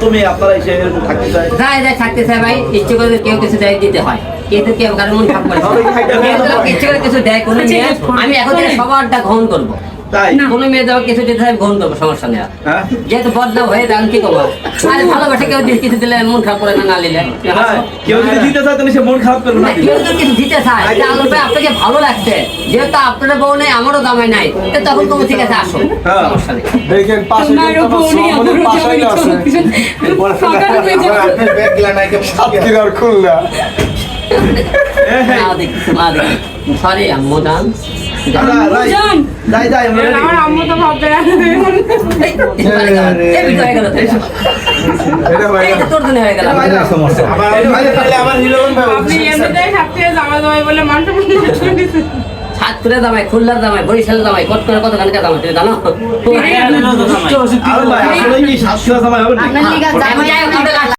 কত মেয়ে আপনারা এসে থাকতে চায়। যায় যায় থাকতে চায় ভাই ইচ্ছে করে কেউ কিছু দেয় দিতে হয়। কিন্তু কেউ কারও মন খারাপ করে। ইচ্ছে কিছু দেয় কোনো মেয়ে আমি এখন থেকে সবারটা গ্রহণ করব। তাই? কোনো মেয়ে যাওয়া কিছু দিতে হয় গ্রহণ করব সমস্যা নেই হ্যাঁ? যেহেতু বদনাম হয়ে যান কি করব? আরে ভালোবাসে কেউ কিছু দিলে মন খারাপ করে না না নিলে। হ্যাঁ, কেউ যদি দিতে চায় তাহলে সে মন খারাপ করবে না কেউ তো কিছু দিতে চায় যে ভাই আপনাকে ভালো লাগছে। যেহেতু আপনার বউ নেই আমারও দামাই নাই তখন তুমি ঠিক আছে আসো। হ্যাঁ। সমস্যা নেই। দেখেন পাশে কিন্তু পাশেই আছে। আপনার ব্যাগ গিলা সাতক্ষীরার খুলনা হ্যাঁ, হ্যাঁ। সরি আম্মু হয়ে সাতপুরে দামাই খুলনার দামাই বরিশালের দামাই কত করে কত খানিকা দামাই তুমি জানো?